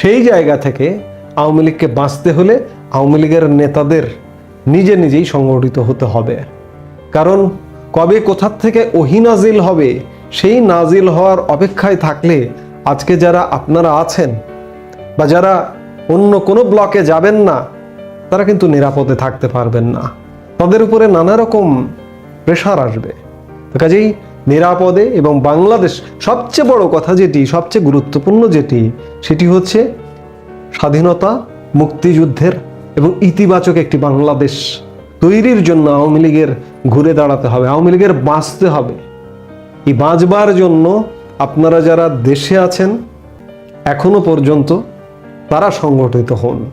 সেই জায়গা থেকে আওয়ামী লীগকে বাঁচতে হলে আওয়ামী লীগের নেতাদের নিজে নিজেই সংগঠিত হতে হবে। কারণ কবে কোথার থেকে ওহি নাজিল হবে, সেই নাজিল হওয়ার অপেক্ষায় থাকলে আজকে যারা আপনারা আছেন বা যারা অন্য কোনো ব্লকে যাবেন না, তারা কিন্তু নিরাপদে থাকতে পারবেন না। তাদের উপরে নানা রকম প্রেশার আসবে। কাজেই নিরাপদে এবং বাংলাদেশ সবচেয়ে বড় কথা যেটি, সবচেয়ে গুরুত্বপূর্ণ যেটি, সেটি হচ্ছে স্বাধীনতা, মুক্তিযুদ্ধের এবং ইতিবাচক একটি বাংলাদেশ তৈরির জন্য আওয়ামী লীগের ঘুরে দাঁড়াতে হবে, আওয়ামী লীগের বাঁচতে হবে। এই বাঁচবার জন্য আপনারা যারা দেশে আছেন, এখনও পর্যন্ত তারা সংগঠিত হন।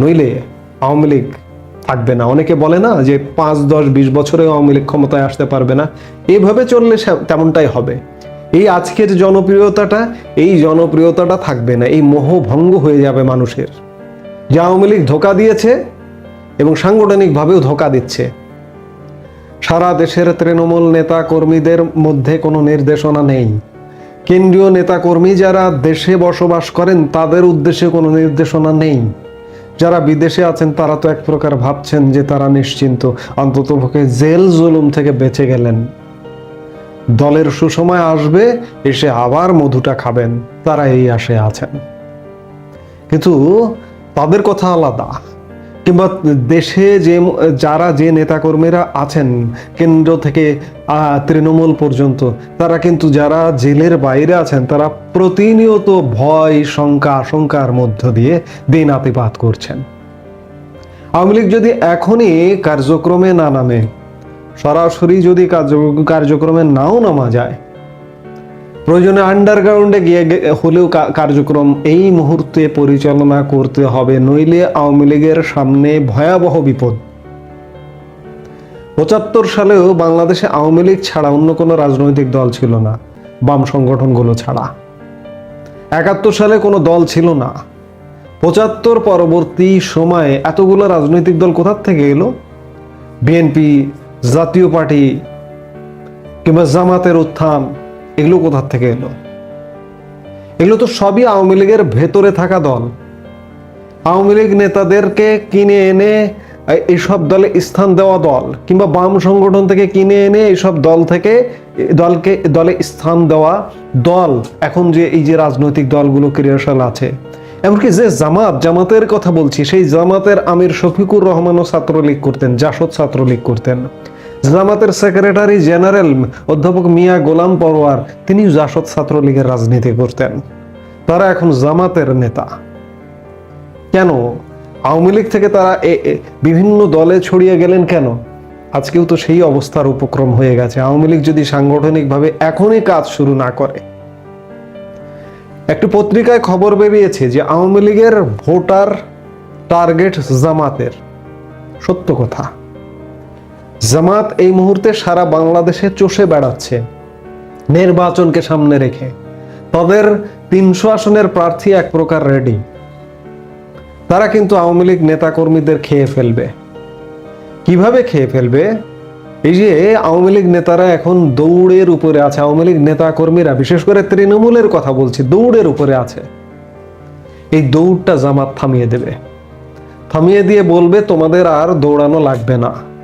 নইলে আওয়ামী লীগ থাকবে না। অনেকে বলে না যে পাঁচ, দশ, বিশ বছরে আওয়ামী লীগ ক্ষমতায় আসতে পারবে না। এইভাবে চললে তেমনটাই হবে। এই আজকের জনপ্রিয়তাটা, এই জনপ্রিয়তাটা থাকবে না। এই মোহ ভঙ্গ হয়ে যাবে মানুষের। যে আওয়ামী লীগ ধোকা দিয়েছে এবং সাংগঠনিকভাবেও ধোকা দিচ্ছে। সারা দেশের তৃণমূল নেতা কর্মীদের মধ্যে কোনো নির্দেশনা নেই। কেন্দ্রীয় নেতাকর্মী যারা দেশে বসবাস করেন, তাদের উদ্দেশ্যে কোনো নির্দেশনা নেই। যারা বিদেশে আছেন, তারা তো এক প্রকার ভাবছেন যে তারা নিশ্চিন্ত। অন্ততপক্ষে জেল জুলুম থেকে বেঁচে গেলেন। দলের সুসময় আসবে, এসে আবার মধুটা খাবেন। তারা এই আশে আছেন। কিন্তু তাদের কথা আলাদা। কিংবা দেশে যে, যারা যে নেতাকর্মীরা আছেন কেন্দ্র থেকে তৃণমূল পর্যন্ত, তারা কিন্তু যারা জেলের বাইরে আছেন, তারা প্রতিনিয়ত ভয়, শঙ্কা, আশঙ্কার মধ্য দিয়ে দিন আতিপাত করছেন। আওয়ামী লীগ যদি এখনই কার্যক্রমে না নামে, সরাসরি যদি কার্যক্রমে নাও নামা যায় প্রয়োজনে আন্ডারগ্রাউন্ডে গিয়ে হলেও কার্যক্রম এই মুহূর্তে পরিচালনা করতে হবে, নইলে আওয়ামী লীগের সামনে ভয়াবহ বিপদ। পঁচাত্তর সালেও বাংলাদেশে আওয়ামী লীগ ছাড়া অন্য কোনো রাজনৈতিক দল ছিল না, বাম সংগঠনগুলো ছাড়া। একাত্তর সালে কোনো দল ছিল না। পঁচাত্তর পরবর্তী সময়ে এতগুলো রাজনৈতিক দল কোথার থেকে এলো? বিএনপি, জাতীয় পার্টি কিংবা জামাতের উত্থান এগুলো কোথার থেকে এলো? এগুলো তো সবই আওয়ামী লীগের ভেতরে থাকা দল। আওয়ামী লীগ নেতাদেরকে কিনে এনে এইসব দলে স্থান দেওয়া দল কিংবা বাম সংগঠন থেকে কিনে এনে এইসব দল থেকে, দলকে, দলে স্থান দেওয়া দল এখন যে এই যে রাজনৈতিক দলগুলো ক্রিয়াশীল আছে। এমনকি যে জামাত, জামাতের কথা বলছি, সেই জামাতের আমির শফিকুর রহমানও ছাত্রলীগ করতেন, জাসদ ছাত্রলীগ করতেন। জামাতের সেক্রেটারি জেনারেল অধ্যাপক মিয়া গোলাম পরোয়ার, তিনি জাসদ ছাত্রলীগের রাজনীতি করতেন। তারা এখন জামাতের নেতা। কেন? আওয়ামী লীগ থেকে তারা বিভিন্ন দলে ছড়িয়ে গেলেন কেন? আজকেও তো সেই অবস্থার উপক্রম হয়ে গেছে। আওয়ামী লীগ যদি সাংগঠনিকভাবে এখনই কাজ শুরু না করে। একটি পত্রিকায় খবর বেরিয়েছে যে আওয়ামী লীগের ভোটার টার্গেট জামাতের। সত্য কথা। জামাত এই মুহূর্তে সারা বাংলাদেশে চষে বেড়াচ্ছে। নির্বাচনকে সামনে রেখে। তাদের তিনশো আসনের প্রার্থী এক প্রকার রেডি তারা কিন্তু আওয়ামী লীগ নেতাকর্মীদের খেয়ে ফেলবে। কীভাবে খেয়ে ফেলবে? এই যে আওয়ামী লীগ নেতারা এখন দৌড়ের উপরে আছে। আওয়ামী লীগ নেতা কর্মীরা বিশেষ করে তৃণমূলের কথা বলছি, দৌড়ের উপরে আছে। এই দৌড়টা জামাত থামিয়ে দেবে। থামিয়ে দিয়ে বলবে, তোমাদের আর দৌড়ানো লাগবে না।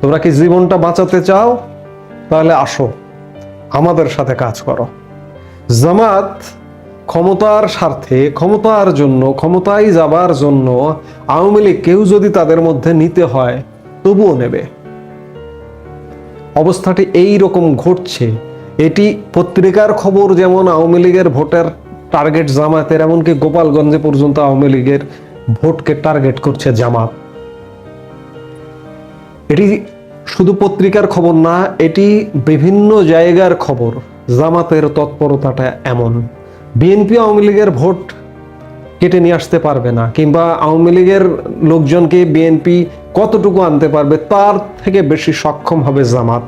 তোমরা কি জীবনটা বাঁচাতে চাও? তাহলে আসো, আমাদের সাথে কাজ করো। জামাত ক্ষমতার স্বার্থে, ক্ষমতার জন্য, ক্ষমতায় যাবার জন্য আওয়ামী লীগ কেউ যদি তাদের মধ্যে নিতে হয়, তবুও নেবে। অবস্থাটি এই রকম ঘটছে। এটি পত্রিকার খবর যেমন আওয়ামী লীগের ভোটার টার্গেট জামাতের, এমনকি গোপালগঞ্জে পর্যন্ত আওয়ামী লীগের ভোটকে টার্গেট করছে জামাত। এটি শুধু পত্রিকার খবর না, এটি বিভিন্ন জায়গার খবর। জামাতের তৎপরতাটা এমন। বিএনপি আওয়ামী লীগের ভোট কেটে নিয়ে আসতে পারবে না, কিংবা আওয়ামী লীগের লোকজনকে বিএনপি কতটুকু আনতে পারবে তার থেকে বেশি সক্ষম হবে জামাত।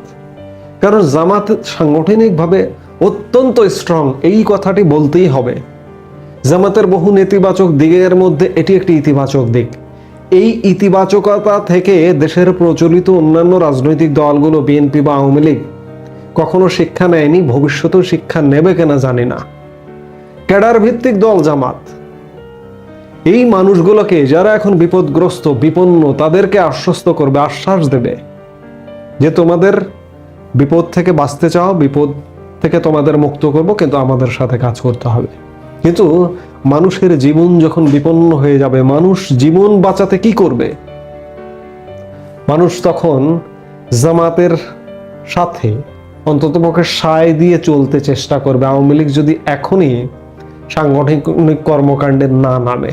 কারণ জামাত সাংগঠনিকভাবে অত্যন্ত স্ট্রং এই কথাটি বলতেই হবে। জামাতের বহু নেতিবাচক দিকের মধ্যে এটি একটি ইতিবাচক দিক। এই ইতিবাচকতা থেকে দেশের প্রচলিত অন্যান্য রাজনৈতিক দলগুলো বিএনপি বা আওয়ামী লীগ কখনো শিক্ষা নেয়নি, ভবিষ্যতেও শিক্ষা নেবে কিনা জানি না। ক্যাডার ভিত্তিক দল জামাত। এই মানুষগুলোকে যারা এখন বিপদগ্রস্ত, বিপন্ন, তাদেরকে আশ্বস্ত করবে, আশ্বাস দেবে যে তোমাদের বিপদ থেকে বাঁচতে চাও, বিপদ থেকে তোমাদের মুক্ত করব, কিন্তু আমাদের সাথে কাজ করতে হবে। কিন্তু মানুষের জীবন যখন বিপন্ন হয়ে যাবে, মানুষ জীবন বাঁচাতে কি করবে? মানুষ তখন জামাতের সাথে অন্ততপক্ষে সায় দিয়ে চলতে চেষ্টা করবে। আওয়ামী লীগ যদি এখনই সাংগঠনিক কর্মকাণ্ডে না নামে।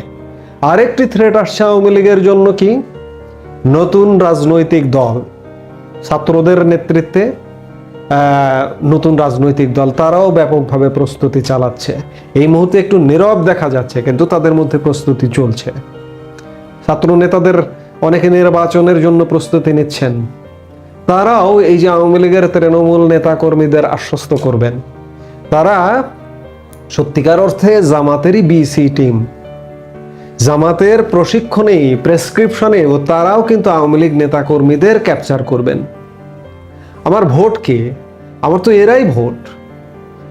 আরেকটি থ্রেট আসছে আওয়ামী লীগের জন্য কি? নতুন রাজনৈতিক দল। ছাত্রদের নেতৃত্বে নতুন রাজনৈতিক দল তারাও ব্যাপকভাবে প্রস্তুতি চালাচ্ছে। এই মুহূর্তে একটু নীরব দেখা যাচ্ছে, কিন্তু তাদের মধ্যে প্রস্তুতি চলছে। ছাত্র নেতাদের অনেকে নির্বাচনের জন্য প্রস্তুতি নিচ্ছেন। তারাও এই যে আওয়ামী লীগের তৃণমূল নেতা কর্মীদের আশ্বস্ত করবেন। তারা সত্যিকার অর্থে জামাতেরই বিসি টিম। জামাতের প্রশিক্ষণে প্রেসক্রিপশনে ও তারাও কিন্তু আওয়ামী লীগ নেতা কর্মীদের ক্যাপচার করবেন। আমার ভোট কে? আমার তো এরাই ভোট।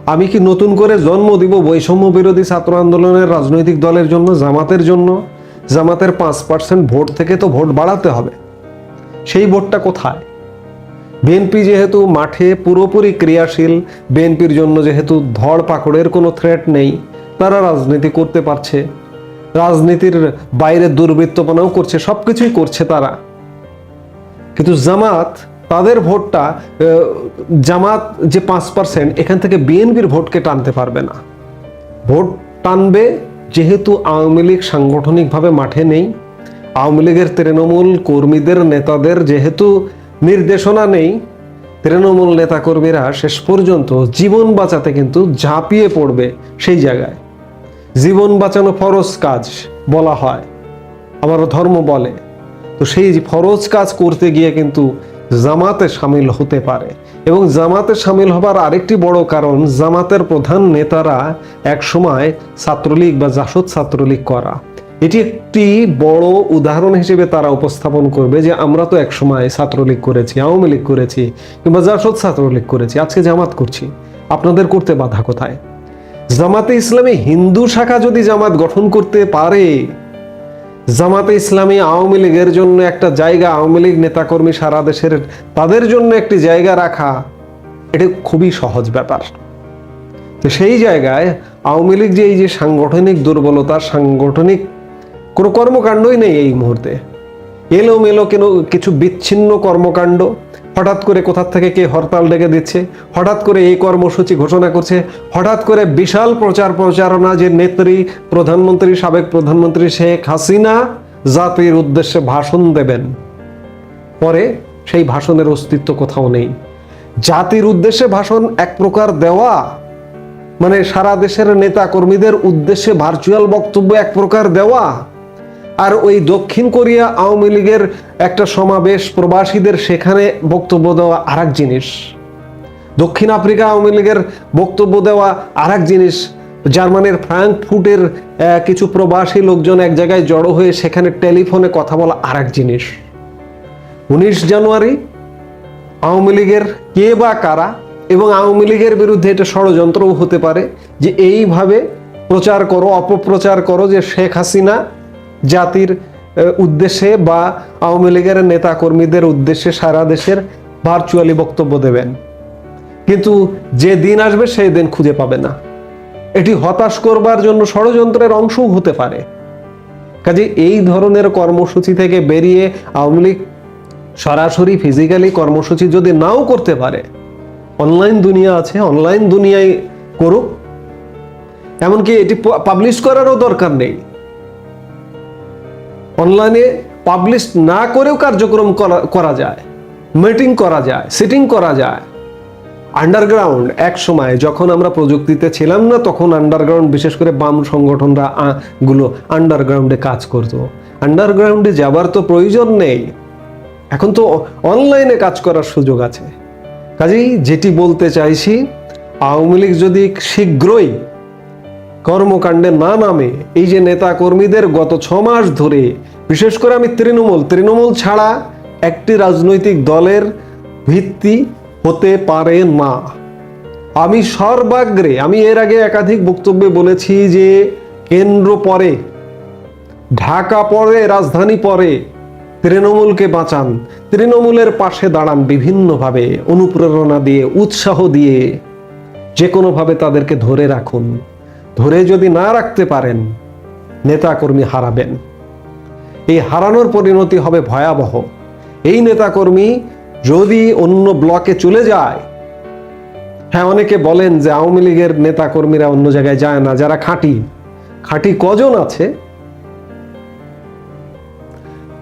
আমি কি নতুন করে জন্ম দিব বৈষম্য বিরোধী ছাত্র আন্দোলনের রাজনৈতিক দলের জন্য, জামাতের জন্য? জামাতের পাঁচ পার্সেন্ট ভোট থেকে তো ভোট বাড়াতে হবে। সেই ভোটটা কোথায়? বিএনপি যেহেতু মাঠে পুরোপুরি ক্রিয়াশীল বিএনপির জন্য যেহেতু ধর পাকড়ের কোনো থ্রেট নেই, তারা রাজনীতি করতে পারছে। রাজনীতির বাইরে দুর্বৃত্তপনাও করছে সব কিছুই করছে তারা। কিন্তু জামাত তাদের ভোটটা জামাত যে পাঁচ পার্সেন্ট এখান থেকে বিএনপির ভোটকে টানতে পারবে না। ভোট টানবে যেহেতু আওয়ামী লীগ সাংগঠনিকভাবে মাঠে নেই। আওয়ামী লীগের তৃণমূল কর্মীদের, নেতাদের যেহেতু নির্দেশনা নেই, তৃণমূল নেতাকর্মীরা শেষ পর্যন্ত জীবন বাঁচাতে কিন্তু ঝাঁপিয়ে পড়বে সেই জায়গায়। জীবন বাঁচানো ফরজ কাজ বলা হয়। আমার ধর্ম বলে। তো সেই ফরজ কাজ করতে গিয়ে কিন্তু জামাতে সামিল হতে পারে। এবং জামাতে সামিল হবার আরেকটি বড় কারণ, জামাতের প্রধান নেতারা এক সময় ছাত্রলীগ বা জাসদ ছাত্রলীগ করা। এটি একটি বড় উদাহরণ হিসেবে তারা উপস্থাপন করবে যে আমরা তো এক সময় ছাত্রলীগ করেছি, আওয়ামী লীগ করেছি, কিংবা জাসদ ছাত্রলীগ করেছি, আজকে জামাত করছি। আপনাদের করতে বাধা কোথায়? জামাতে ইসলামী হিন্দু শাখা যদি জামাত গঠন করতে পারে জামাতে ইসলামী আওয়ামী লীগের জন্য একটা জায়গা আওয়ামী লীগ নেতাকর্মী সারা দেশের তাদের জন্য একটি জায়গা রাখা, এটা খুবই সহজ ব্যাপার। তো সেই জায়গায় আওয়ামী লীগ যে এই যে সাংগঠনিক দুর্বলতা, সাংগঠনিক কোনো কর্মকাণ্ডই নেই এই মুহূর্তে। এলোমেলো কেন, কিছু বিচ্ছিন্ন কর্মকাণ্ড হঠাৎ করে কোথা থেকে কে হরতাল ডেকে দিচ্ছে? হঠাৎ করে এই কর্মসূচি ঘোষণা করছে। হঠাৎ করে বিশাল প্রচার প্রচারণা যে নেত্রী প্রধানমন্ত্রী, সাবেক প্রধানমন্ত্রী শেখ হাসিনা জাতির উদ্দেশ্যে ভাষণ দেবেন। পরে সেই ভাষণের অস্তিত্ব কোথাও নেই। জাতির উদ্দেশ্যে ভাষণ এক প্রকার দেওয়া মানে সারা দেশের নেতা কর্মীদের উদ্দেশ্যে ভার্চুয়াল বক্তব্য এক প্রকার দেওয়া আর ওই দক্ষিণ কোরিয়া আওয়ামী লীগের একটা সমাবেশ প্রবাসীদের সেখানে বক্তব্য দেওয়া আরেক জিনিস। দক্ষিণ আফ্রিকা আওয়ামী লীগের বক্তব্য দেওয়া আরেক জিনিস, জার্মানির ফ্রাঙ্কফুটের কিছু প্রবাসী লোকজন এক জায়গায় জড়ো হয়ে সেখানে টেলিফোনে কথা বলা আরেক জিনিস। উনিশ জানুয়ারি, আওয়ামী লীগের কে বা কারা এবং আওয়ামী লীগের বিরুদ্ধে এটা ষড়যন্ত্রও হতে পারে যে এইভাবে প্রচার করো, অপপ্রচার করো যে শেখ হাসিনা জাতির উদ্দেশ্যে বা আওয়ামী লীগের নেতা কর্মীদের উদ্দেশ্যে সারা দেশের ভার্চুয়ালি বক্তব্য দেবেন। কিন্তু যে দিন আসবে সেই দিন খুঁজে পাবে না। এটি হতাশ করবার জন্য ষড়যন্ত্রের অংশও হতে পারে। কাজে এই ধরনের কর্মসূচি থেকে বেরিয়ে আওয়ামী লীগ সরাসরি ফিজিক্যালি কর্মসূচি যদি নাও করতে পারে অনলাইন দুনিয়া আছে অনলাইন দুনিয়ায় করুক। এমনকি এটি পাবলিশ করারও দরকার নেই। অনলাইনে পাবলিশ না করেও কার্যক্রম করা- যায় মিটিং করা যায় সিটিং করা যায়। আন্ডারগ্রাউন্ড এক সময় যখন আমরা প্রযুক্তিতে ছিলাম না, তখন আন্ডারগ্রাউন্ড বিশেষ করে বাম সংগঠনরা গুলো আন্ডারগ্রাউন্ডে কাজ করতো। আন্ডারগ্রাউন্ডে যাবার তো প্রয়োজন নেই। এখন তো অনলাইনে কাজ করার সুযোগ আছে। কাজেই যেটি বলতে চাইছি, আওয়ামী লীগ যদি শীঘ্রই কর্মকাণ্ডে না নামে। এই যে নেতা কর্মীদের গত ছ মাস ধরে, বিশেষ করে আমি তৃণমূল তৃণমূল ছাড়া একটি রাজনৈতিক দলের ভিত্তি হতে পারে না। আমি সর্বাগ্রে, আমি এর আগে একাধিক বক্তব্যে বলেছি যে কেন্দ্র পরে, ঢাকা পরে, রাজধানী পরে তৃণমূলকে বাঁচান। তৃণমূলের পাশে দাঁড়ান বিভিন্নভাবে, অনুপ্রেরণা দিয়ে, উৎসাহ দিয়ে যে কোনোভাবে তাদেরকে ধরে রাখুন। ধরে যদি না রাখতে পারেন, নেতাকর্মী হারাবেন। এই হারানোর পরিণতি হবে ভয়াবহ। এই নেতাকর্মী যদি অন্য ব্লকে চলে যায় হ্যাঁ অনেকে বলেন যে আওয়ামী লীগের নেতাকর্মীরা অন্য জায়গায় যায় না, যারা খাঁটি। খাঁটি কজন আছে?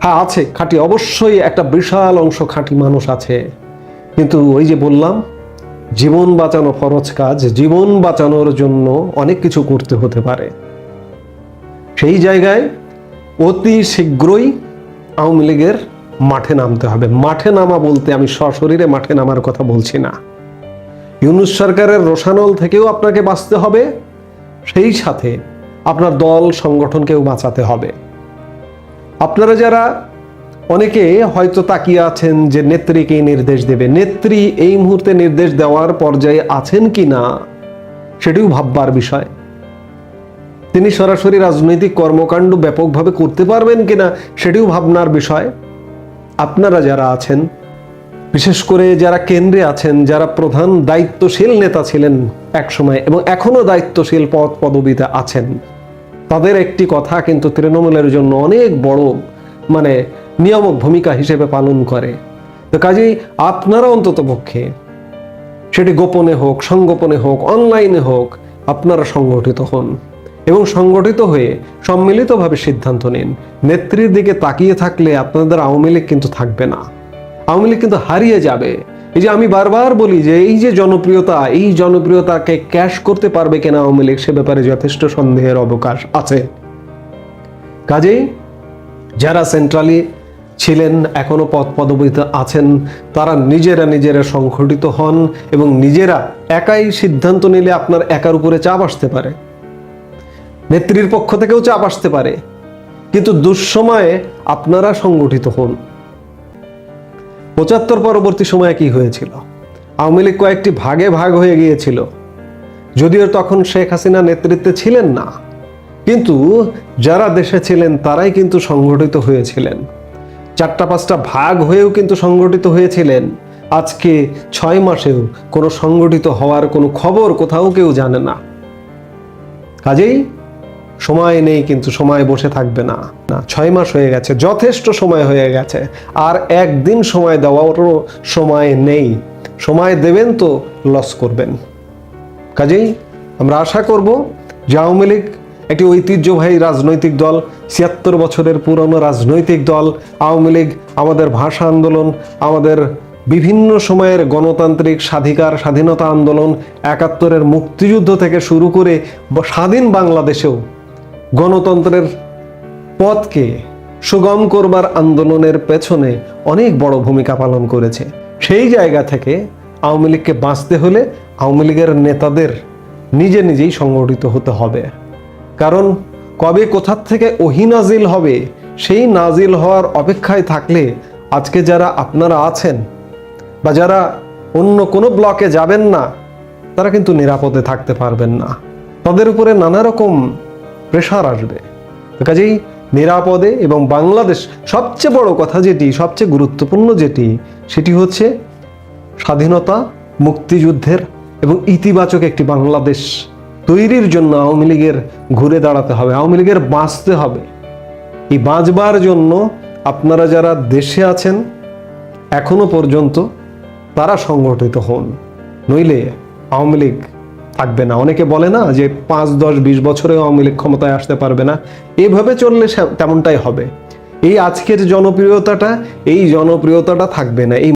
হ্যাঁ আছে, খাঁটি। অবশ্যই একটা বিশাল অংশ খাঁটি মানুষ আছে। কিন্তু ওই যে বললাম জীবন বাঁচানো ফরজ কাজ, জীবন বাঁচানোর জন্য অনেক কিছু করতে হতে পারে। সেই জায়গায় অতি শীঘ্রই আওয়ামী লীগের মাঠে নামতে হবে। মাঠে নামা বলতে আমি সশরীরে মাঠে নামার কথা বলছি না। ইউনুস সরকারের রোশানল থেকেও আপনাকে বাঁচতে হবে, সেই সাথে আপনার দল, সংগঠনকেও বাঁচাতে হবে। আপনারা যারা অনেকে হয়তো তাকিয়ে আছেন যে নেত্রীকে নির্দেশ দেবে। নেত্রী এই মুহূর্তে নির্দেশ দেওয়ার পর্যায়ে আছেন কি না, সেটিও ভাববার বিষয়। তিনি সরাসরি রাজনৈতিক কর্মকাণ্ড ব্যাপকভাবে করতে পারবেন কিনা সেটিও ভাবনার বিষয়। আপনারা যারা আছেন, বিশেষ করে যারা কেন্দ্রে আছেন, যারা প্রধান দায়িত্বশীল নেতা ছিলেন একসময় এবং এখনও দায়িত্বশীল পদ পদবিতে আছেন, তাদের একটি কথা কিন্তু তৃণমূলের জন্য অনেক বড় মানে নিয়ামক ভূমিকা হিসেবে পালন করে। তো কাজেই আপনারা অন্তত পক্ষে সেটি গোপনে হোক, সংগোপনে হোক, অনলাইনে হোক, আপনারা সংগঠিত হন এবং সংগঠিত হয়ে সম্মিলিতভাবে সিদ্ধান্ত নিন। নেত্রীর দিকে তাকিয়ে থাকলে আপনাদের আওয়ামী লীগ কিন্তু থাকবে না। আওয়ামী লীগ কিন্তু হারিয়ে যাবে। এই যে আমি বারবার বলি যে এই যে জনপ্রিয়তা, এই জনপ্রিয়তাকে ক্যাশ করতে পারবে কিনা আওয়ামী লীগ সে ব্যাপারে যথেষ্ট সন্দেহের অবকাশ আছে। কাজেই যারা সেন্ট্রালি ছিলেন, এখনও পদ পদবিতে আছেন। তারা নিজেরা নিজেরা সংগঠিত হন এবং নিজেরা একাই সিদ্ধান্ত নিলে আপনার একার উপরে চাপ আসতে পারে। নেত্রীর পক্ষ থেকেও চাপ আসতে পারে। কিন্তু দুঃসময়ে আপনারা সংগঠিত হন। পঁচাত্তর পরবর্তী সময়ে কি হয়েছিল? আওয়ামী লীগ কয়েকটি ভাগে ভাগ হয়ে গিয়েছিল। যদিও তখন শেখ হাসিনা নেতৃত্বে ছিলেন না। কিন্তু যারা দেশে ছিলেন, তারাই কিন্তু সংগঠিত হয়েছিলেন। চারটা পাঁচটা ভাগ হয়েও কিন্তু সংগঠিত হয়েছিলেন। আজকে ছয় মাসেও কোনো সংগঠিত হওয়ার কোনো খবর কোথাও কেউ জানে না। কাজেই সময় নেই কিন্তু সময় বসে থাকবে না। না, ছয় মাস হয়ে গেছে, যথেষ্ট সময় হয়ে গেছে। আর একদিন সময় দেওয়ারও সময় নেই। সময় দেবেন তো লস করবেন। কাজেই আমরা আশা করব যে আওয়ামী লীগ একটি ঐতিহ্যবাহী রাজনৈতিক দল, ছিয়াত্তর বছরের পুরনো রাজনৈতিক দল, আওয়ামী লীগ, আমাদের ভাষা আন্দোলন, আমাদের বিভিন্ন সময়ের গণতান্ত্রিক স্বাধিকার, স্বাধীনতা আন্দোলন, একাত্তরের মুক্তিযুদ্ধ থেকে শুরু করে স্বাধীন বাংলাদেশেও গণতন্ত্রের পথকে সুগম করবার আন্দোলনের পেছনে অনেক বড় ভূমিকা পালন করেছে। সেই জায়গা থেকে আওয়ামী লীগকে বাঁচতে হলে আওয়ামী লীগের নেতাদের নিজে নিজেই সংগঠিত হতে হবে। কারণ কবে কোথার থেকে ওহি নাজিল হবে, সেই নাজিল হওয়ার অপেক্ষায় থাকলে আজকে যারা আপনারা আছেন বা যারা অন্য কোনো ব্লকে যাবেন না, তারা কিন্তু নিরাপদে থাকতে পারবেন না। তাদের উপরে নানা রকম প্রেশার আসবে। কাজেই নিরাপদে এবং বাংলাদেশ সবচেয়ে বড় কথা যেটি, সবচেয়ে গুরুত্বপূর্ণ যেটি, সেটি হচ্ছে স্বাধীনতা, মুক্তিযুদ্ধের এবং ইতিবাচক একটি বাংলাদেশ। তৈরির জন্য আওয়ামী লীগের ঘুরে দাঁড়াতে হবে, আওয়ামী লীগের বাঁচতে হবে। এই বাঁচবার জন্য আপনারা যারা দেশে আছেন, এখনও পর্যন্ত তারা সংগঠিত হন। নইলে আওয়ামী লীগ থাকবে না। অনেকে বলে না যে পাঁচ, দশ, বিশ বছরে আওয়ামী লীগ ক্ষমতায় আসতে পারবে না। এভাবে চললে তেমনটাই হবে। এই আজকের জনপ্রিয়তাটা, এই জনপ্রিয়তাটা থাকবে না। এই